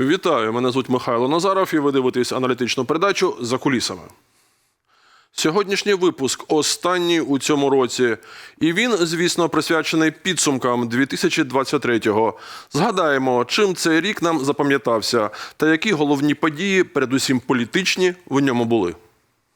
Вітаю, мене звуть Михайло Назаров і ви дивитесь аналітичну передачу за кулісами. Сьогоднішній випуск останній у цьому році, і він, звісно, присвячений підсумкам 2023-го. Згадаємо, чим цей рік нам запам'ятався, та які головні події, передусім політичні, в ньому були.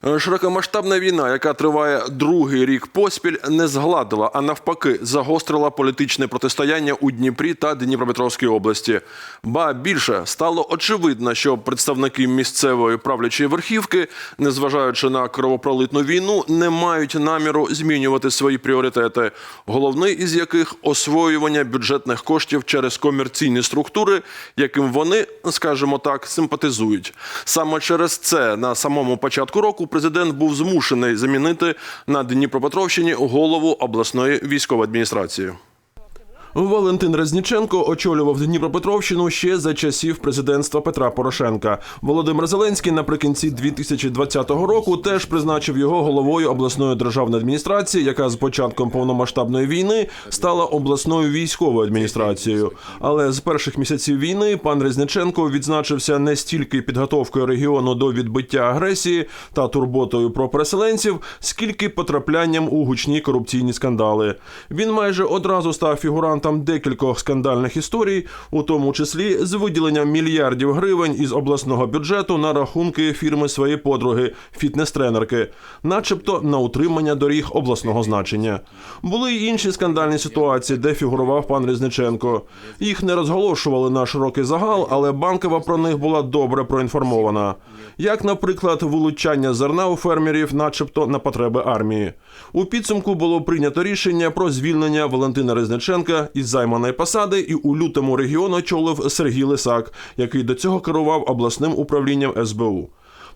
Широкомасштабна війна, яка триває другий рік поспіль, не згладила, а навпаки, загострила політичне протистояння у Дніпрі та Дніпропетровській області. Ба більше стало очевидно, що представники місцевої правлячої верхівки, незважаючи на кровопролитну війну, не мають наміру змінювати свої пріоритети. Головний із яких освоювання бюджетних коштів через комерційні структури, яким вони, скажімо так, симпатизують. Саме через це на самому початку року президент був змушений замінити на Дніпропетровщині голову обласної військової адміністрації. Валентин Резніченко очолював Дніпропетровщину ще за часів президентства Петра Порошенка. Володимир Зеленський наприкінці 2020 року теж призначив його головою обласної державної адміністрації, яка з початком повномасштабної війни стала обласною військовою адміністрацією. Але з перших місяців війни пан Резніченко відзначився не стільки підготовкою регіону до відбиття агресії та турботою про переселенців, скільки потраплянням у гучні корупційні скандали. Він майже одразу став фігурантом декількох скандальних історій, у тому числі з виділенням мільярдів гривень із обласного бюджету на рахунки фірми своєї подруги, фітнес-тренерки, начебто на утримання доріг обласного значення. Були й інші скандальні ситуації, де фігурував пан Різниченко. Їх не розголошували на широкий загал, але банкова про них була добре проінформована. Як, наприклад, вилучання зерна у фермерів, начебто на потреби армії. У підсумку було прийнято рішення про звільнення Валентина Резниченка із займаної посади, і у лютому регіон очолив Сергій Лисак, який до цього керував обласним управлінням СБУ.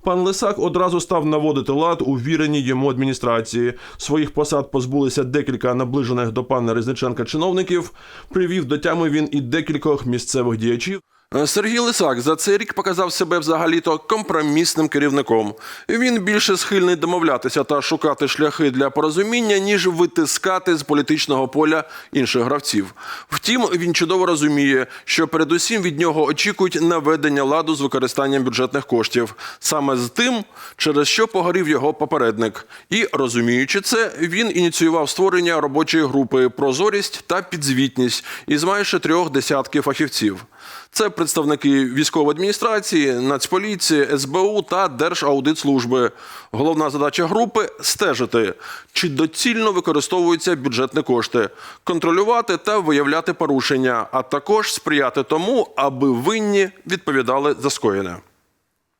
Пан Лисак одразу став наводити лад у віреній йому адміністрації. Своїх посад позбулися декілька наближених до пана Резниченка чиновників. Привів до тями він і декількох місцевих діячів. Сергій Лисак за цей рік показав себе взагалі-то компромісним керівником. Він більше схильний домовлятися та шукати шляхи для порозуміння, ніж витискати з політичного поля інших гравців. Втім, він чудово розуміє, що передусім від нього очікують наведення ладу з використанням бюджетних коштів, саме з тим, через що погорів його попередник. І розуміючи це, він ініціював створення робочої групи прозорість та підзвітність із майже трьох десятків фахівців. Це представники військової адміністрації, Нацполіції, СБУ та Держаудитслужби. Головна задача групи стежити, чи доцільно використовуються бюджетні кошти, контролювати та виявляти порушення, а також сприяти тому, аби винні відповідали за скоєне.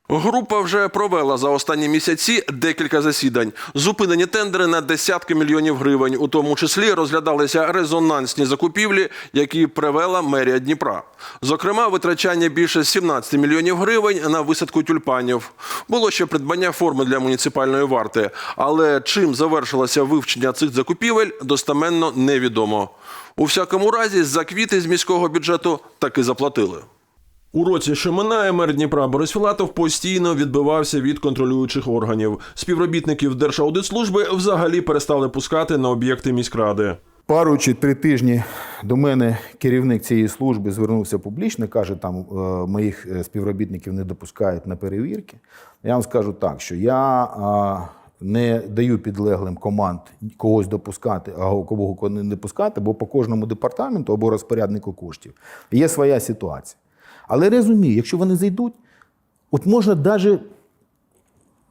Група вже провела за останні місяці декілька засідань. Зупинені тендери на десятки мільйонів гривень, у тому числі розглядалися резонансні закупівлі, які привела мерія Дніпра. Зокрема, витрачання більше 17 мільйонів гривень на висадку тюльпанів. Було ще придбання форми для муніципальної варти. Але чим завершилося вивчення цих закупівель, достеменно невідомо. У всякому разі, за квіти з міського бюджету таки заплатили. У році, що минає, мер Дніпра Борис Філатов постійно відбивався від контролюючих органів. Співробітників Держаудитслужби взагалі перестали пускати на об'єкти міськради. Пару чи три тижні до мене керівник цієї служби звернувся публічно, каже, там е, моїх е, співробітників не допускають на перевірки. Я вам скажу так, що я не даю підлеглим команд когось допускати, а кого не допускати, бо по кожному департаменту або розпоряднику коштів є своя ситуація. Але розумію, якщо вони зайдуть, от можна навіть,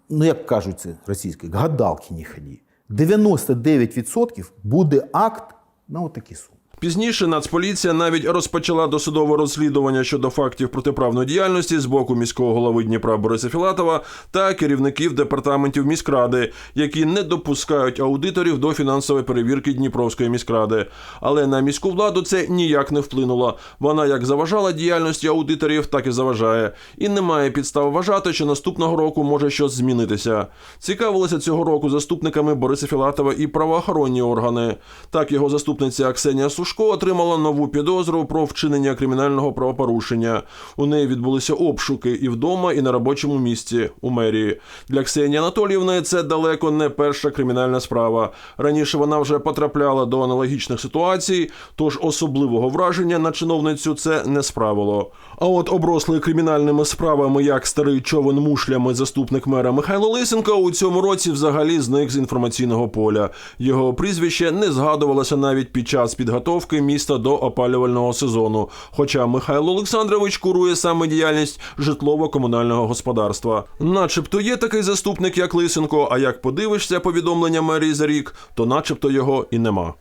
ну як кажуть це російські, гадалки не ході. 99% буде акт на отакі суми. Пізніше Нацполіція навіть розпочала досудове розслідування щодо фактів протиправної діяльності з боку міського голови Дніпра Бориса Філатова та керівників департаментів міськради, які не допускають аудиторів до фінансової перевірки Дніпровської міськради. Але на міську владу це ніяк не вплинуло. Вона як заважала діяльності аудиторів, так і заважає. І немає підстав вважати, що наступного року може щось змінитися. Цікавилися цього року заступниками Бориса Філатова і правоохоронні органи. Так його заступниця Ксенія Сушко Сушко отримала нову підозру про вчинення кримінального правопорушення. У неї відбулися обшуки і вдома, і на робочому місці у мерії. Для Ксенії Анатоліївни це далеко не перша кримінальна справа. Раніше вона вже потрапляла до аналогічних ситуацій, тож особливого враження на чиновницю це не справило. А от оброслий кримінальними справами, як старий човен мушлями заступник мера Михайло Лисенко, у цьому році взагалі зник з інформаційного поля. Його прізвище не згадувалося навіть під час підготовки міста до опалювального сезону. Хоча Михайло Олександрович курує саме діяльність житлово-комунального господарства. Начебто є такий заступник, як Лисенко. А як подивишся повідомлення мерії за рік, то начебто його і нема.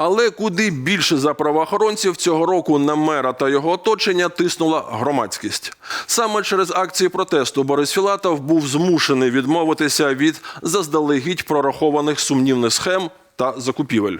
Але куди більше за правоохоронців цього року на мера та його оточення тиснула громадськість. Саме через акції протесту Борис Філатов був змушений відмовитися від заздалегідь прорахованих сумнівних схем та закупівель.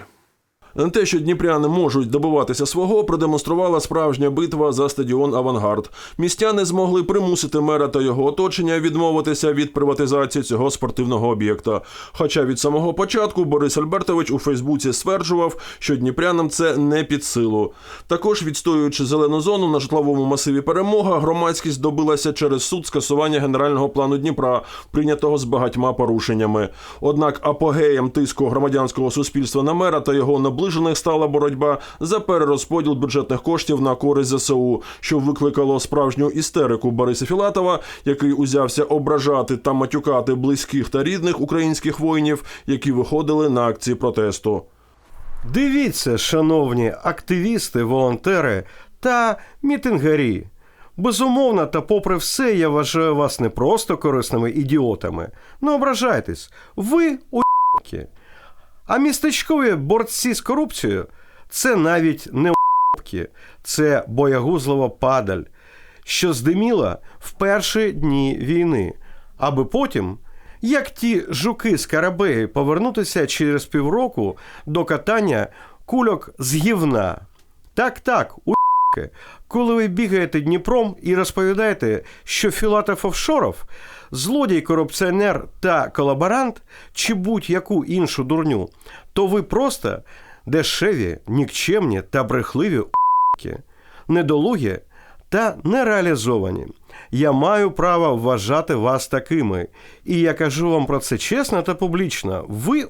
Те, що дніпряни можуть добиватися свого, продемонструвала справжня битва за стадіон Авангард. Містяни змогли примусити мера та його оточення відмовитися від приватизації цього спортивного об'єкта. Хоча від самого початку Борис Альбертович у Фейсбуці стверджував, що дніпрянам це не під силу. Також відстоюючи зелену зону на житловому масиві перемога, громадськість добилася через суд скасування генерального плану Дніпра, прийнятого з багатьма порушеннями. Однак апогеєм тиску громадянського суспільства на мера та його наближених стала боротьба за перерозподіл бюджетних коштів на користь ЗСУ, що викликало справжню істерику Бориса Філатова, який узявся ображати та матюкати близьких та рідних українських воїнів, які виходили на акції протесту. Дивіться, шановні активісти, волонтери та мітингарі. Безумовно, та попри все, я вважаю вас не просто корисними ідіотами. Не ображайтесь, ви уїбки. А містечкові борці з корупцією це навіть не обки, це боягузлова падаль, що здиміла в перші дні війни, аби потім як ті жуки з Карабеї повернутися через півроку до катання кульок з гівна. Так, так, уїбки. Коли ви бігаєте Дніпром і розповідаєте, що Філатов офшоров, злодій, корупціонер та колаборант чи будь-яку іншу дурню, то ви просто дешеві, нікчемні та брехливі уїбки, недолугі та нереалізовані. Я маю право вважати вас такими. І я кажу вам про це чесно та публічно. Ви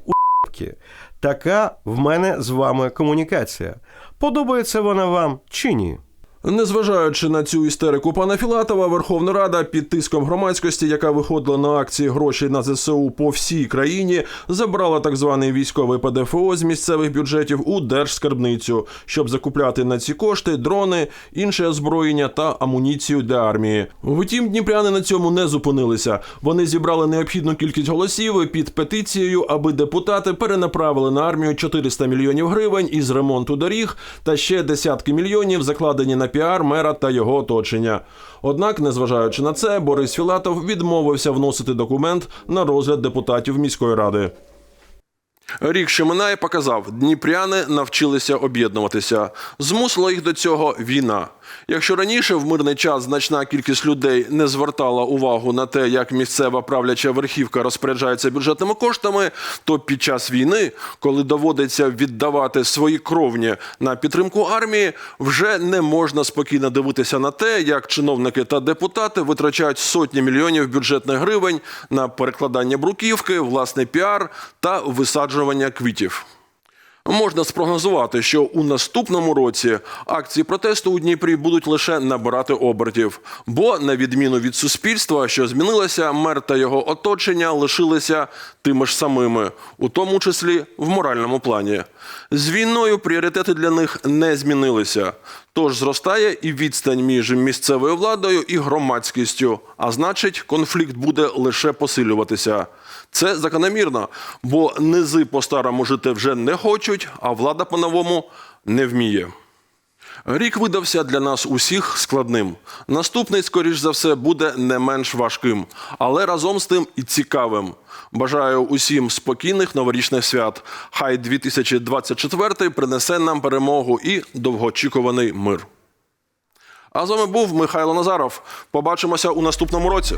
уїбки. Така в мене з вами комунікація. Подобається вона вам чи ні? Незважаючи на цю істерику пана Філатова, Верховна Рада під тиском громадськості, яка виходила на акції гроші на ЗСУ по всій країні, забрала так званий військовий ПДФО з місцевих бюджетів у держскарбницю, щоб закупляти на ці кошти дрони, інше озброєння та амуніцію для армії. Втім, дніпряни на цьому не зупинилися. Вони зібрали необхідну кількість голосів під петицією, аби депутати перенаправили на армію 400 мільйонів гривень із ремонту доріг та ще десятки мільйонів закладені на піар мера та його оточення. Однак, незважаючи на це, Борис Філатов відмовився вносити документ на розгляд депутатів міської ради. Рік, що минає, показав, дніпряни навчилися об'єднуватися. Змусила їх до цього війна. Якщо раніше в мирний час значна кількість людей не звертала увагу на те, як місцева правляча верхівка розпоряджається бюджетними коштами, то під час війни, коли доводиться віддавати свої кровні на підтримку армії, вже не можна спокійно дивитися на те, як чиновники та депутати витрачають сотні мільйонів бюджетних гривень на перекладання бруківки, власний піар та висаджування квітів. Можна спрогнозувати, що у наступному році акції протесту у Дніпрі будуть лише набирати обертів. Бо, на відміну від суспільства, що змінилося, мер та його оточення лишилися тими ж самими, у тому числі в моральному плані. З війною пріоритети для них не змінилися. Тож зростає і відстань між місцевою владою і громадськістю, а значить, конфлікт буде лише посилюватися. Це закономірно, бо низи по-старому жити вже не хочуть, а влада по-новому не вміє. Рік видався для нас усіх складним. Наступний, скоріш за все, буде не менш важким, але разом з тим і цікавим. Бажаю усім спокійних новорічних свят. Хай 2024 принесе нам перемогу і довгоочікуваний мир. А з вами був Михайло Назаров. Побачимося у наступному році.